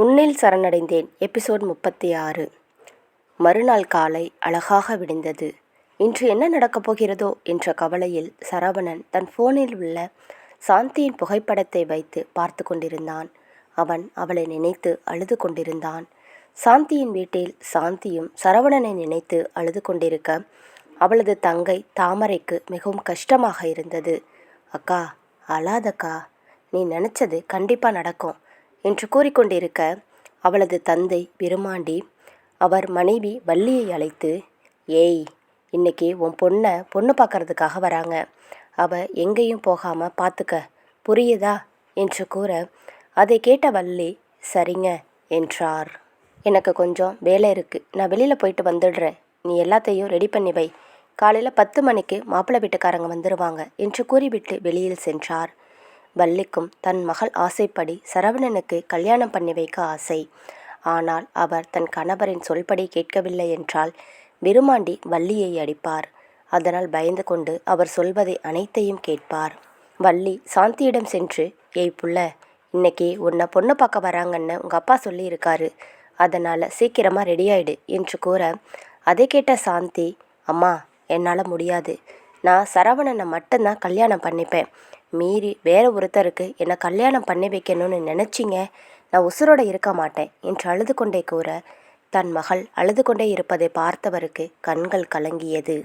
உன்னில் சரணடைந்தேன். எபிசோட் முப்பத்தி ஆறு. மறுநாள் காலை அழகாக விடிந்தது. இன்று என்ன நடக்கப் போகிறதோ என்ற கவலையில் சரவணன் தன் போனில் உள்ள சாந்தியின் புகைப்படத்தை வைத்து பார்த்து கொண்டிருந்தான். அவன் அவளை நினைத்து அழுது கொண்டிருந்தான். சாந்தியின் வீட்டில் சாந்தியும் சரவணனை நினைத்து அழுது கொண்டிருக்க அவளது தங்கை தாமரைக்கு மிகவும் கஷ்டமாக இருந்தது. அக்கா அழாதக்கா. நீ நினச்சது கண்டிப்பாக நடக்கும். என்று கூறிக்கொண்டிருக்க அவளது தந்தை விருமாண்டி அவர் மனைவி வள்ளியை அழைத்து ஏய் இன்னைக்கு உன் பொண்ணை பொண்ணு பார்க்கறதுக்காக வராங்க. அவ எங்கேயும் போகாமல் பார்த்துக்க புரியுதா? என்று கூற அதை கேட்ட வள்ளி சரிங்க என்றார். எனக்கு கொஞ்சம் வேலை இருக்குது நான் வெளியில் போயிட்டு வந்துடுறேன். நீ எல்லாத்தையும் ரெடி பண்ணி வை. காலையில் பத்து மணிக்கு மாப்பிள்ளை வீட்டுக்காரங்க வந்துடுவாங்க என்று கூறிவிட்டு வெளியில் சென்றார். வள்ளிக்கும் தன் மகள் ஆசைப்படி சரவணனுக்கு கல்யாணம் பண்ணி வைக்க ஆசை. ஆனால் அவர் தன் கணவரின் சொல்படி கேட்கவில்லை என்றால் விருமாண்டி வள்ளியை அடிப்பார். அதனால் பயந்து கொண்டு அவர் சொல்வதை அனைத்தையும் கேட்பார். வள்ளி சாந்தியிடம் சென்று ஏய் புள்ள இன்னைக்கு உன்னை பொண்ணு பார்க்க வராங்கன்னு உங்கள் அப்பா சொல்லியிருக்காரு. அதனால் சீக்கிரமாக ரெடி ஆயிடு என்று கூற அதை கேட்ட சாந்தி அம்மா என்னால் முடியாது. நான் சரவணனை மட்டும்தான் கல்யாணம் பண்ணிப்பேன். மீறி வேற ஒருத்தருக்கு என்னை கல்யாணம் பண்ணி வைக்கணும்னு நினச்சிங்க நான் உசுரோட இருக்க மாட்டேன் என்று அழுது கொண்டே கூற தன் மகள் அழுது கொண்டே இருப்பதை பார்த்தவருக்கு கண்கள் கலங்கியது.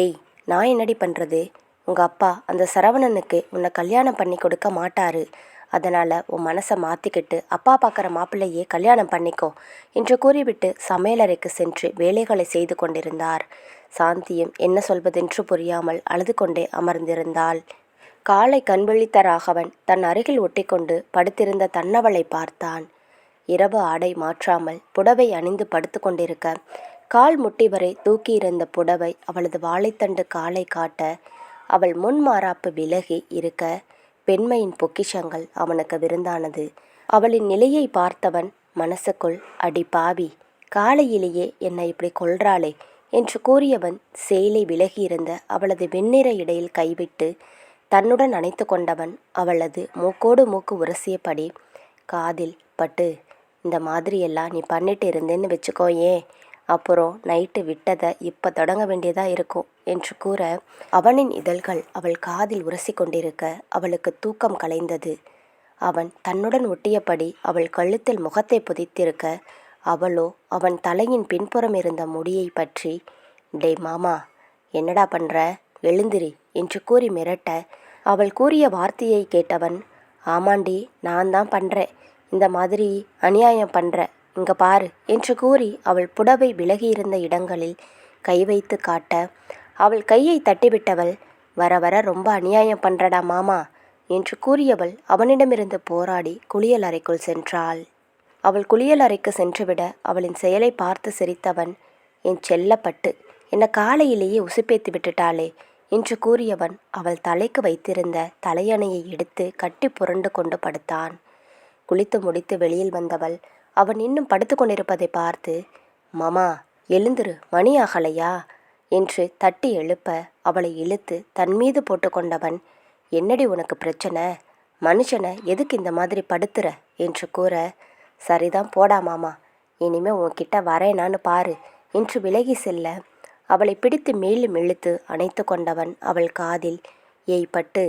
ஏய் நான் என்னடி பண்ணுறது உங்கள் அப்பா அந்த சரவணனுக்கு உன்னை கல்யாணம் பண்ணி கொடுக்க மாட்டாரு. அதனால் உன் மனசை மாற்றிக்கிட்டு அப்பா பார்க்குற மாப்பிள்ளையே கல்யாணம் பண்ணிக்கோ என்று கூறிவிட்டு சமையலறைக்கு சென்று வேலைகளை செய்து கொண்டிருந்தார். சாந்தியும் என்ன சொல்வதென்று புரியாமல் அழுது கொண்டே அமர்ந்திருந்தாள். காலை கண்விழித்த ராகவன் தன் அருகில் ஒட்டிக்கொண்டு படுத்திருந்த தன்னவளை பார்த்தான். இரவு ஆடை மாற்றாமல் புடவை அணிந்து படுத்து கொண்டிருக்க கால் முட்டி வரை தூக்கியிருந்த புடவை அவளது வாழைத்தண்டு காலை காட்ட அவள் முன்மாறாப்பு விலகி இருக்க பெண்மையின் பொக்கிஷங்கள் அவனுக்கு விருந்தானது. அவளின் நிலையை பார்த்தவன் மனசுக்குள் அடி பாவி காலையிலேயே என்னை இப்படி கொள்றாளே என்று கூறியவன் சேலை விலகியிருந்த அவளது வெண்ணிற இடையில் கைவிட்டு தன்னுடன் அணைத்து கொண்டவன் அவளது மூக்கோடு மூக்கு உரசியபடி காதில் பட்டு இந்த மாதிரியெல்லாம் நீ பண்ணிட்டு இருந்தேன்னு வச்சுக்கோயே அப்புறம் நைட்டு விட்டதை இப்போ தொடங்க வேண்டியதாக இருக்கும் என்று கூற அவனின் இதழ்கள் அவள் காதில் உரசி கொண்டிருக்க அவளுக்கு தூக்கம் கலைந்தது. அவன் தன்னுடன் ஒட்டியபடி அவள் கழுத்தில் முகத்தை புதைத்திருக்க அவளோ அவன் தலையின் பின்புறம் இருந்த முடியை பற்றி டே மாமா என்னடா பண்ணுற எழுந்திரி என்று கூறி மிரட்ட அவள் கூறிய வார்த்தையை கேட்டவன் ஆமாண்டி நான் தான் பண்ணுறேன் இந்த மாதிரி அநியாயம் பண்ணுற இங்க பாரு என்று கூறி அவள் புடவை விலகியிருந்த இடங்களில் கை வைத்து காட்ட அவள் கையை தட்டிவிட்டவள் வர வர ரொம்ப அநியாயம் பண்ணுறடா மாமா என்று கூறியவள் அவனிடமிருந்து போராடி குளியல் அறைக்குள் சென்றாள். அவள் குளியல் அறைக்கு சென்றுவிட அவளின் செயலை பார்த்து சிரித்தவன் என் செல்லப்பட்டு என்னை காலையிலேயே உசுப்பேத்தி விட்டுட்டாளே என்று கூறியவன் அவள் தலைக்கு வைத்திருந்த தலையணையை எடுத்து கட்டி புரண்டு கொண்டு படுத்தான். குளித்து முடித்து வெளியில் வந்தவள் அவன் இன்னும் படுத்து கொண்டிருப்பதை பார்த்து மாமா எழுந்துரு மணி ஆகலையா என்று தட்டி எழுப்ப அவளை இழுத்து தன் மீது போட்டுக்கொண்டவன் என்னடி உனக்கு பிரச்சனை? மனுஷனை எதுக்கு இந்த மாதிரி படுத்துற என்று கூற சரிதான் போடா மாமா இனிமே உன்கிட்ட வரேனான்னு பாரு என்று விலகி செல்ல அவளை பிடித்து மேலும் இழுத்து அணைத்து கொண்டவன் அவள் காதில் ஏய் பட்டு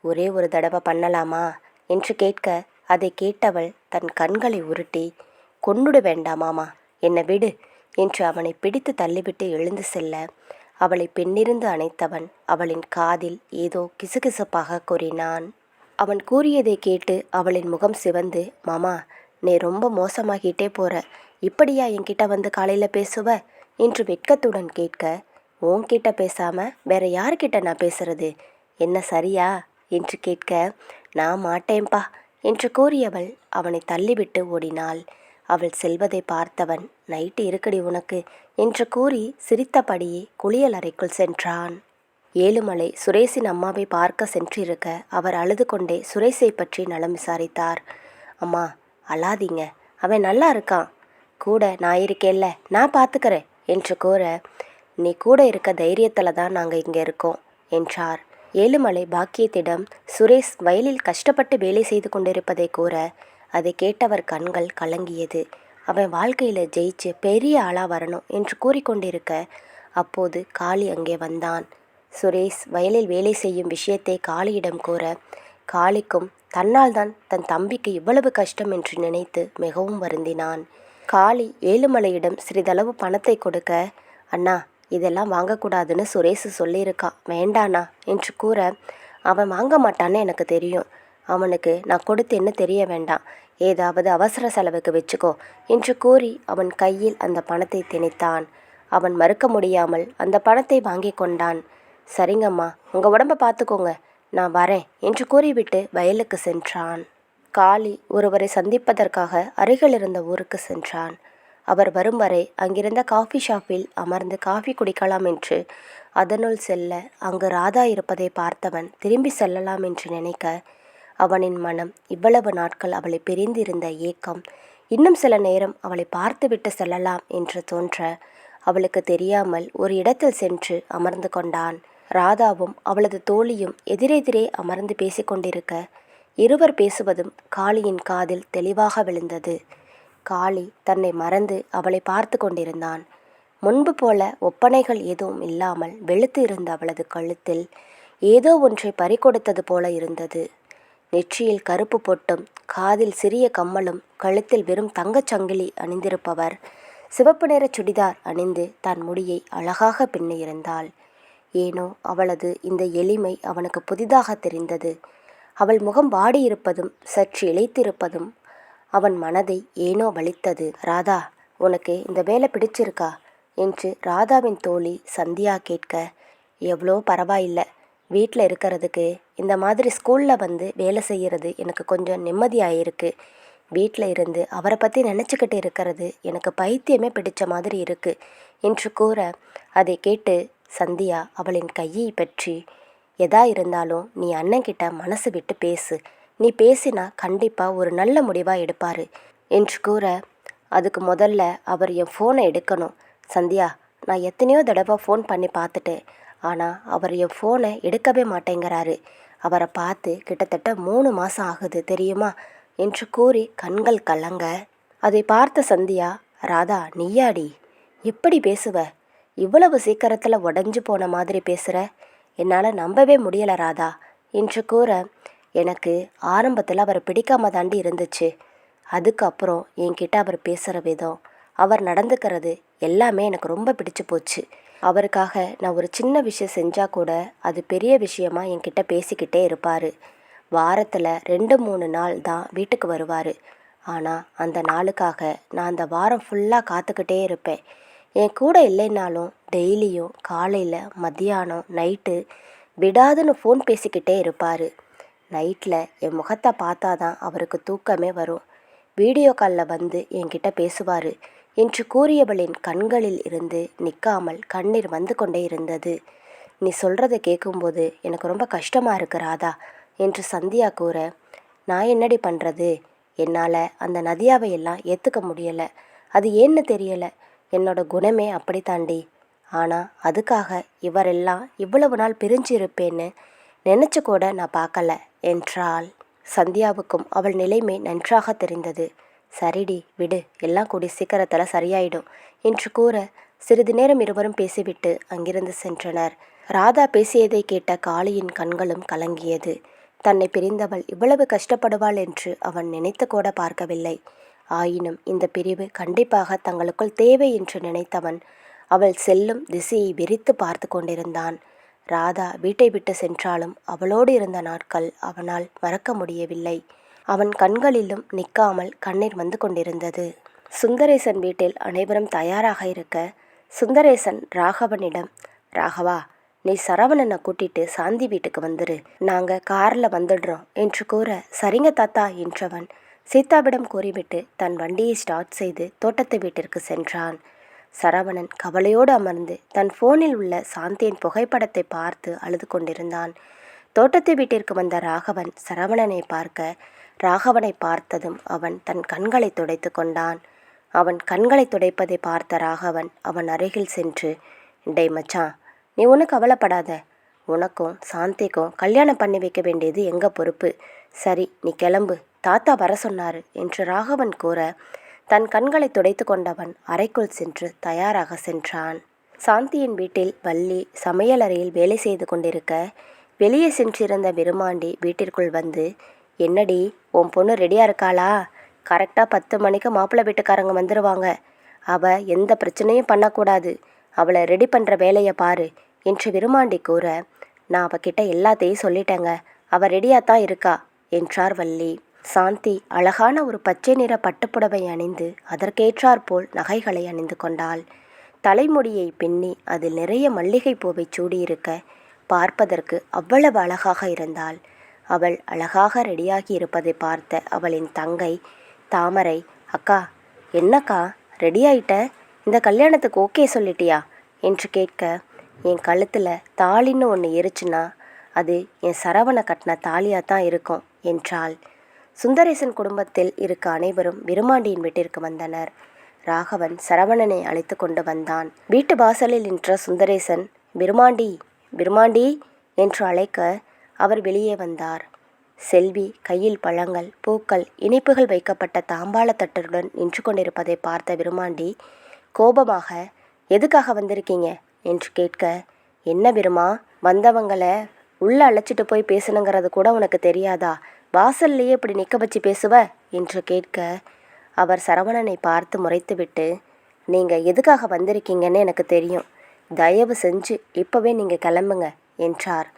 ஒரே ஒரு தடவை பண்ணலாமா? என்று கேட்க அதை கேட்டவள் தன் கண்களை உருட்டி கொன்னுடு வேண்டாமாமா என்னை விடு என்று அவனை பிடித்து தள்ளிவிட்டு எழுந்து செல்ல அவளை பெண்ணிருந்து அணைத்தவன் அவளின் காதில் ஏதோ கிசுகிசுப்பாக கூறினான். அவன் கூறியதை கேட்டு அவளின் முகம் சிவந்து மாமா நீ ரொம்ப மோசமாகிட்டே போற. இப்படியா என்கிட்ட வந்து காலையில் பேசுவ? என்று வெட்கத்துடன் கேட்க உன்கிட்ட பேசாம வேற யார்கிட்ட நான் பேசுறது? என்ன சரியா? என்று கேட்க நான் மாட்டேன்பா என்று கூறியவள் அவனை தள்ளிவிட்டு ஓடினாள். அவள் செல்வதை பார்த்தவன் நைட்டு இருக்குடி உனக்கு என்று கூறி சிரித்தபடியே குளியல் அறைக்குள் சென்றான். ஏழுமலை சுரேஷின் அம்மாவை பார்க்க சென்றிருக்க அவர் அழுது கொண்டே சுரேஷை பற்றி நலம் விசாரித்தார். அம்மா அழாதீங்க அவன் நல்லா இருக்கான். கூட நான் இருக்கேல்ல நான் பார்த்துக்கிறேன் என்று கூற நீ கூட இருக்க தைரியத்தில் தான் நாங்கள் இங்கே இருக்கோம் என்றார். ஏழுமலை பாக்கியத்திடம் சுரேஷ் வயலில் கஷ்டப்பட்டு வேலை செய்து கொண்டிருப்பதை கூற அதை கேட்டவர் கண்கள் கலங்கியது. அவன் வாழ்க்கையில் ஜெயிச்சு பெரிய ஆளாக வரணும் என்று கூறிக்கொண்டிருக்க அப்போது காளி அங்கே வந்தான். சுரேஷ் வயலில் வேலை செய்யும் விஷயத்தை காளியிடம் கூற காளிக்கும் தன்னால் தான் தன் தம்பிக்கு இவ்வளவு கஷ்டம் என்று நினைத்து மிகவும் வருந்தினான். காளி ஏழுமலையிடம் சிறிதளவு பணத்தை கொடுக்க அண்ணா இதெல்லாம் வாங்கக்கூடாதுன்னு சுரேஷ் சொல்லியிருக்கான் வேண்டாண்ணா என்று கூற அவன் வாங்க மாட்டான்னு எனக்கு தெரியும். அவனுக்கு நான் கொடுத்தேன்னு தெரிய வேண்டாம். ஏதாவது அவசர செலவுக்கு வச்சுக்கோ என்று கூறி அவன் கையில் அந்த பணத்தை திணித்தான். அவன் மறுக்க முடியாமல் அந்த பணத்தை வாங்கி கொண்டான். சரிங்கம்மா உங்கள் உடம்ப பார்த்துக்கோங்க நான் வரேன் என்று கூறிவிட்டு வயலுக்கு சென்றான். காளி ஒருவரை சந்திப்பதற்காக அருகில் இருந்த ஊருக்கு சென்றான். அவர் வரும் வரை அங்கிருந்த காஃபி ஷாப்பில் அமர்ந்து காஃபி குடிக்கலாம் என்று அதனுள் செல்ல அங்கு ராதா இருப்பதை பார்த்தவன் திரும்பி செல்லலாம் என்று நினைக்க அவனின் மனம் இவ்வளவு நாட்கள் அவளை பிரிந்திருந்த ஏக்கம் இன்னும் சில நேரம் அவளை பார்த்துவிட்டு செல்லலாம் என்று தோன்ற அவளுக்கு தெரியாமல் ஒரு இடத்தில் சென்று அமர்ந்து கொண்டான். ராதாவும் அவளது தோழியும் எதிரெதிரே அமர்ந்து பேசிக்கொண்டிருக்க இருவர் பேசுவதும் காளியின் காதில் தெளிவாக விழுந்தது. காளி தன்னை மறந்து அவளை பார்த்து கொண்டிருந்தான். முன்பு போல ஒப்பனைகள் எதுவும் இல்லாமல் வெளுத்து இருந்த அவளது கழுத்தில் ஏதோ ஒன்றை பறிகொடுத்தது போல இருந்தது. நெற்றியில் கருப்பு பொட்டும் காதில் சிறிய கம்மலும் கழுத்தில் வெறும் தங்கச் சங்கிலி அணிந்திருப்பவர் சிவப்பு நிற சுடிதார் அணிந்து தன் முடியை அழகாக பின்னியிருந்தாள். ஏனோ அவளது இந்த எளிமை அவனுக்கு புதிதாக தெரிந்தது. அவள் முகம் வாடியிருப்பதும் சற்று இழைத்திருப்பதும் அவன் மனதை ஏனோ வலித்தது. ராதா உனக்கு இந்த வேலை பிடிச்சிருக்கா? என்று ராதாவின் தோழி சந்தியா கேட்க எவ்வளோ பரவாயில்லை. வீட்டில் இருக்கிறதுக்கு இந்த மாதிரி ஸ்கூலில் வந்து வேலை செய்கிறது எனக்கு கொஞ்சம் நிம்மதியாயிருக்கு. வீட்டில் இருந்து அவரை பற்றி நினச்சிக்கிட்டு இருக்கிறது எனக்கு பைத்தியமே பிடிச்ச மாதிரி இருக்குது என்று கூற அதை கேட்டு சந்தியா அவளின் கையை பற்றி எதா இருந்தாலும் நீ அண்ணன்கிட்ட மனசு விட்டு பேசு. நீ பேசினா கண்டிப்பாக ஒரு நல்ல முடிவாக எடுப்பார் என்று கூற அதுக்கு முதல்ல அவர் என் ஃபோனை எடுக்கணும். சந்தியா நான் எத்தனையோ தடவை ஃபோன் பண்ணி பார்த்துட்டேன். ஆனால் அவர் என் ஃபோனை எடுக்கவே மாட்டேங்கிறாரு. அவரை பார்த்து கிட்டத்தட்ட மூணு மாதம் ஆகுது தெரியுமா? என்று கூறி கண்கள் கலங்க. அதை பார்த்த சந்தியா ராதா நீயாடி? எப்படி பேசுவ? இவ்வளவு சீக்கிரத்தில் உடஞ்சு போன மாதிரி பேசுகிற என்னால் நம்பவே முடியல ராதா என்று கூற எனக்கு ஆரம்பத்தில் அவரை பிடிக்காம தாண்டி இருந்துச்சு. அதுக்கப்புறம் என்கிட்ட அவர் பேசுகிற விதம் அவர் நடந்துக்கிறது எல்லாமே எனக்கு ரொம்ப பிடிச்சு போச்சு. அவருக்காக நான் ஒரு சின்ன விஷயம் செஞ்சால் கூட அது பெரிய விஷயமா என்கிட்ட பேசிக்கிட்டே இருப்பார். வாரத்தில் ரெண்டு மூணு நாள் தான் வீட்டுக்கு வருவார். ஆனால் அந்த நாளுக்காக நான் அந்த வாரம் ஃபுல்லாக காத்துக்கிட்டே இருப்பேன். என் கூட இல்லைனாலும் டெய்லியும் காலையில் மத்தியானம் நைட்டு விடாதுன்னு ஃபோன் பேசிக்கிட்டே இருப்பார். நைட்டில் என் முகத்தை பார்த்தா தான் அவருக்கு தூக்கமே வரும். வீடியோ காலில் வந்து என்கிட்ட பேசுவார். என்று கூறியவளின் கண்களில் இருந்து நிற்காமல் கண்ணீர் வந்து கொண்டே இருந்தது. நீ சொல்கிறத கேட்கும்போது எனக்கு ரொம்ப கஷ்டமாக இருக்கு ராதா என்று சந்தியா கூற நான் என்னடி பண்ணுறது என்னால் அந்த நதியாவை எல்லாம் ஏற்றுக்க முடியலை. அது ஏன்னு தெரியலை? என்னோட குணமே அப்படி தாண்டி ஆனால் அதுக்காக இவரெல்லாம் இவ்வளவு நாள் பிரிஞ்சு இருப்பேன்னு நினச்சி கூட நான் பார்க்கல. என்றால் சந்தியாவுக்கும் அவள் நிலைமை நன்றாக தெரிந்தது. சரிடி விடு. எல்லாம் கூடி சீக்கிரத்தில் சரியாயிடும் என்று கூற சிறிது நேரம் இருவரும் பேசிவிட்டு அங்கிருந்து சென்றனர். ராதா பேசியதை கேட்ட காளியின் கண்களும் கலங்கியது. தன்னை பிரிந்தவள் இவ்வளவு கஷ்டப்படுவாள் என்று அவன் நினைத்து கூட பார்க்கவில்லை. ஆயினும் இந்த பிரிவு கண்டிப்பாக தங்களுக்குள் தேவை என்று நினைத்தவன் அவள் செல்லும் திசையை விரித்து பார்த்து கொண்டிருந்தான். ராதா வீட்டை விட்டு சென்றாலும் அவளோடு இருந்த நாட்கள் அவனால் மறக்க முடியவில்லை. அவன் கண்களிலும் நிற்காமல் கண்ணீர் வந்து கொண்டிருந்தது. சுந்தரேசன் வீட்டில் அனைவரும் தயாராக இருக்க சுந்தரேசன் ராகவனிடம் ராகவா நீ சரவணனை கூட்டிட்டு சாந்தி வீட்டுக்கு வந்துரு. நாங்க கார்ல வந்துடுறோம் என்று கூற சரிங்க தாத்தா என்றவன் சீதாவிடம் கூறிவிட்டு தன் வண்டியை ஸ்டார்ட் செய்து தோட்டத்து வீட்டிற்கு சென்றான். சரவணன் கவலையோடு அமர்ந்து தன் ஃபோனில் உள்ள சாந்தியின் புகைப்படத்தை பார்த்து அழுது கொண்டிருந்தான். தோட்டத்து வீட்டிற்கு வந்த ராகவன் சரவணனை பார்க்க ராகவனை பார்த்ததும் அவன் தன் கண்களை துடைத்து கொண்டான். அவன் கண்களை துடைப்பதை பார்த்த ராகவன் அவன் அருகில் சென்று டே மச்சான் நீ ஒன்றும் கவலைப்படாத. உனக்கும் சாந்திக்கும் கல்யாணம் பண்ணி வைக்க வேண்டியது எங்கள் பொறுப்பு? சரி நீ கிளம்பு. தாத்தா வர சொன்னாரு என்று ராகவன் கூற தன் கண்களை துடைத்து கொண்டவன் அறைக்குள் சென்று தயாராக சென்றான். சாந்தியின் வீட்டில் வள்ளி சமையலறையில் வேலை செய்து கொண்டிருக்க வெளியே சென்றிருந்த விருமாண்டி வீட்டிற்குள் வந்து என்னடி உன் பொண்ணு ரெடியாக இருக்காளா? கரெக்டாக பத்து மணிக்கு மாப்பிள்ளை வீட்டுக்காரங்க வந்துடுவாங்க அவள் எந்த பிரச்சனையும் பண்ணக்கூடாது. அவளை ரெடி பண்ணுற வேலையை பாரு என்று விருமாண்டி கூற நான் அவகிட்ட எல்லாத்தையும் சொல்லிட்டேங்க. அவள் ரெடியாக தான் இருக்கா என்றார் வள்ளி. சாந்தி அழகான ஒரு பச்சை நிற பட்டுப்புடவை அணிந்து அதற்கேற்றாற்போல் நகைகளை அணிந்து கொண்டாள். தலைமுடியை பின்னி அதில் நிறைய மல்லிகை பூவை சூடியிருக்க பார்ப்பதற்கு அவ்வளவு அழகாக இருந்தாள். அவள் அழகாக ரெடியாகி இருப்பதை பார்த்த அவளின் தங்கை தாமரை அக்கா என்னக்கா ரெடியாயிட்ட? இந்த கல்யாணத்துக்கு ஓகே சொல்லிட்டியா? என்று கேட்க என் கழுத்தில் தாலின்னு ஒன்று இருச்சுன்னா அது என் சரவணை கட்டின தாலியாக தான் இருக்கும் என்றாள். சுந்தரேசன் குடும்பத்தில் இருக்க அனைவரும் விருமாண்டியின் வீட்டிற்கு வந்தனர். ராகவன் சரவணனை அழைத்து கொண்டு வந்தான். வீட்டு வாசலில் நின்ற சுந்தரேசன் விருமாண்டி விருமாண்டி என்று அழைக்க அவர் வெளியே வந்தார். செல்வி கையில் பழங்கள் பூக்கள் இனிப்புகள் வைக்கப்பட்ட தாம்பாள தட்டருடன் நின்று கொண்டிருப்பதை பார்த்த விருமாண்டி கோபமாக எதுக்காக வந்திருக்கீங்க? என்று கேட்க என்ன விருமா வந்தவங்களை உள்ளே அழைச்சிட்டு போய் பேசணுங்கிறது கூட உனக்கு தெரியாதா? வாசல்லையே இப்படி நிற்க வச்சு பேசுவ? என்று கேட்க அவர் சரவணனை பார்த்து முறைத்துவிட்டு நீங்கள் எதுக்காக வந்திருக்கீங்கன்னு எனக்கு தெரியும். தயவு செஞ்சு இப்போவே நீங்கள் கிளம்புங்க என்றார்.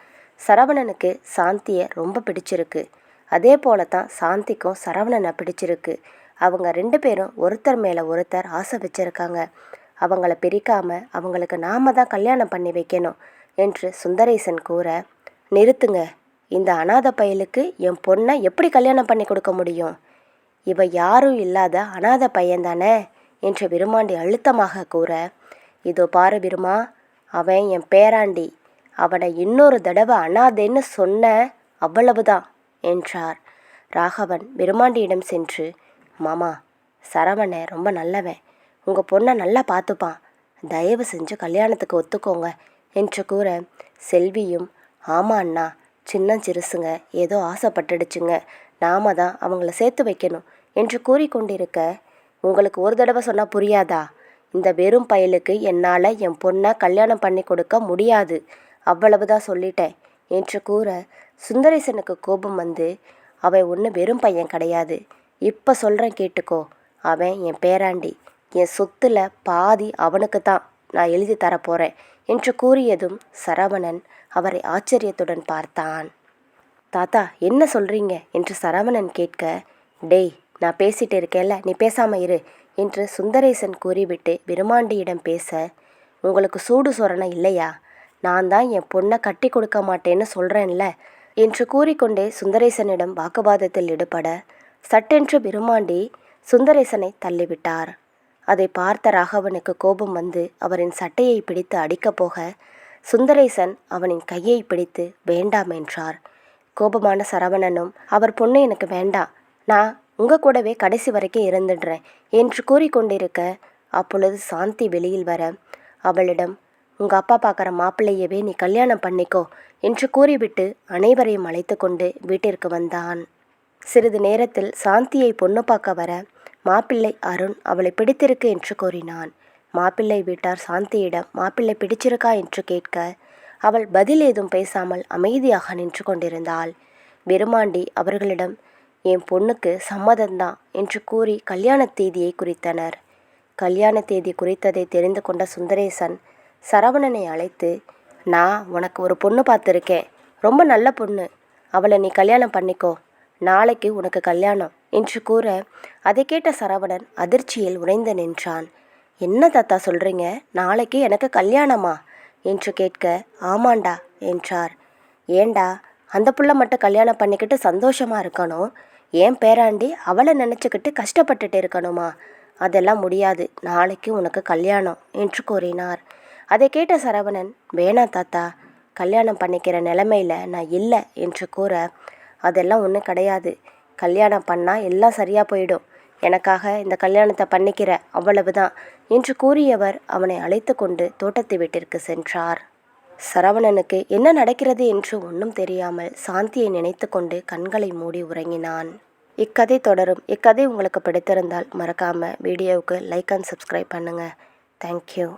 சரவணனுக்கு சாந்தியை ரொம்ப பிடிச்சிருக்கு. அதே போல தான் சாந்திக்கும் சரவணனை பிடிச்சிருக்கு. அவங்க ரெண்டு பேரும் ஒருத்தர் மேலே ஒருத்தர் ஆசை வச்சிருக்காங்க. அவங்கள பிரிக்காமல் அவங்களுக்கு நாம தான் கல்யாணம் பண்ணி வைக்கணும் என்று சுந்தரேசன் கூற நிறுத்துங்க. இந்த அனாதை பயலுக்கு என் பொண்ணை எப்படி கல்யாணம் பண்ணி கொடுக்க முடியும்? இவ யாரும் இல்லாத அனாதை பையன் தானே? என்று விருமாண்டி அழுத்தமாக கூற இதோ பாரு விருமா அவன் என் பேராண்டி அவனை இன்னொரு தடவை அனாதைன்னு சொன்ன அவ்வளவுதான் என்றார். ராகவன் விருமாண்டியிடம் சென்று மாமா சரவணன் ரொம்ப நல்லவன் உங்கள் பொண்ணை நல்லா பார்த்துப்பான் தயவு செஞ்சு கல்யாணத்துக்கு ஒத்துக்கோங்க என்று கூற செல்வியும் ஆமா அண்ணா சின்ன சிறுசுங்க ஏதோ ஆசைப்பட்டுடுச்சுங்க. நாம தான் அவங்கள சேர்த்து வைக்கணும் என்று கூறிக்கொண்டிருக்க உங்களுக்கு ஒரு தடவை சொன்னால் புரியாதா? இந்த வெறும் பயலுக்கு என்னால் என் பொண்ணை கல்யாணம் பண்ணி கொடுக்க முடியாது. அவ்வளவுதான் சொல்லிட்டேன் என்று கூற சுந்தரேசனுக்கு கோபம் வந்து அவன் ஒன்று வெறும் பையன் கிடையாது. இப்போ சொல்கிறேன் கேட்டுக்கோ. அவன் என் பேராண்டி. என் சொத்தில் பாதி அவனுக்கு தான். நான் எழுதி தரப்போகிறேன் என்று கூறியதும் சரவணன் அவரை ஆச்சரியத்துடன் பார்த்தான். தாத்தா என்ன சொல்றீங்க? என்று சரவணன் கேட்க டேய் நான் பேசிட்டு இருக்கேன்ல நீ பேசாம இரு என்று சுந்தரேசன் கூறிவிட்டு விருமாண்டியிடம் பேச உங்களுக்கு சூடு சொரணை இல்லையா? நான் தான் என் பொண்ணை கட்டி கொடுக்க மாட்டேன்னு சொல்றேன்ல என்று கூறிக்கொண்டே சுந்தரேசனிடம் வாக்குவாதத்தில் ஈடுபட சட்டென்று விருமாண்டி சுந்தரேசனை தள்ளிவிட்டார். அதை பார்த்த ராகவனுக்கு கோபம் வந்து அவரின் சட்டையை பிடித்து அடிக்கப் போக சுந்தரேசன் அவனின் கையை பிடித்து வேண்டாம் என்றார். கோபமான சரவணனும் அவர் பொண்ணு எனக்கு வேண்டாம். நான் உங்க கூடவே கடைசி வரைக்கும் இருந்துடுறேன் என்று கூறிக்கொண்டிருக்க அப்பொழுது சாந்தி வெளியில் வர அவளிடம் உங்க அப்பா பார்க்குற மாப்பிள்ளையவே நீ கல்யாணம் பண்ணிக்கோ என்று கூறிவிட்டு அனைவரையும் அழைத்து கொண்டு வீட்டிற்கு வந்தான். சிறிது நேரத்தில் சாந்தியை பொண்ணு பார்க்க வர மாப்பிள்ளை அருண் அவளை பிடித்திருக்கு என்று கூறினான். மாப்பிள்ளை வீட்டார் சாந்தியிடம் மாப்பிள்ளை பிடிச்சிருக்கா? என்று கேட்க அவள் பதில் ஏதும் பேசாமல் அமைதியாக நின்று கொண்டிருந்தாள். விருமாண்டி அவர்களிடம் என் பொண்ணுக்கு சம்மதம்தான் என்று கூறி கல்யாண தேதியை குறித்தனர். கல்யாண தேதி குறித்ததை தெரிந்து கொண்ட சுந்தரேசன் சரவணனை அழைத்து நான் உனக்கு ஒரு பொண்ணு பார்த்துருக்கேன். ரொம்ப நல்ல பொண்ணு. அவளை நீ கல்யாணம் பண்ணிக்கோ. நாளைக்கு உனக்கு கல்யாணம். என்று கூற அதை கேட்ட சரவணன் அதிர்ச்சியில் உறைந்து நின்றான். என்ன தாத்தா சொல்றீங்க? நாளைக்கு எனக்கு கல்யாணமா? என்று கேட்க ஆமாண்டா என்றார். ஏண்டா? அந்த புள்ள மட்டும் கல்யாணம் பண்ணிக்கிட்டு சந்தோஷமா இருக்கணும்? ஏன் பேராண்டி அவளை நினச்சிக்கிட்டு கஷ்டப்பட்டுட்டு இருக்கணுமா? அதெல்லாம் முடியாது. நாளைக்கு உனக்கு கல்யாணம் என்று கூறினார். அதை கேட்ட சரவணன் வேணாம் தாத்தா கல்யாணம் பண்ணிக்கிற நிலமையில நான் இல்லை என்று கூற அதெல்லாம் ஒன்றும் கிடையாது. கல்யாணம் பண்ணால் எல்லாம் சரியாக போயிடும். எனக்காக இந்த கல்யாணத்தை பண்ணிக்கிற அவ்வளவுதான் என்று கூறியவர் அவனை அழைத்து கொண்டு தோட்டத்து வீட்டிற்கு சென்றார். சரவணனுக்கு என்ன நடக்கிறது என்று ஒன்றும் தெரியாமல் சாந்தியை நினைத்து கொண்டு கண்களை மூடி உறங்கினான். இக்கதை தொடரும். இக்கதை உங்களுக்கு பிடித்திருந்தால் மறக்காமல் வீடியோவுக்கு லைக் அண்ட் சப்ஸ்கிரைப் பண்ணுங்கள் தேங்க்யூ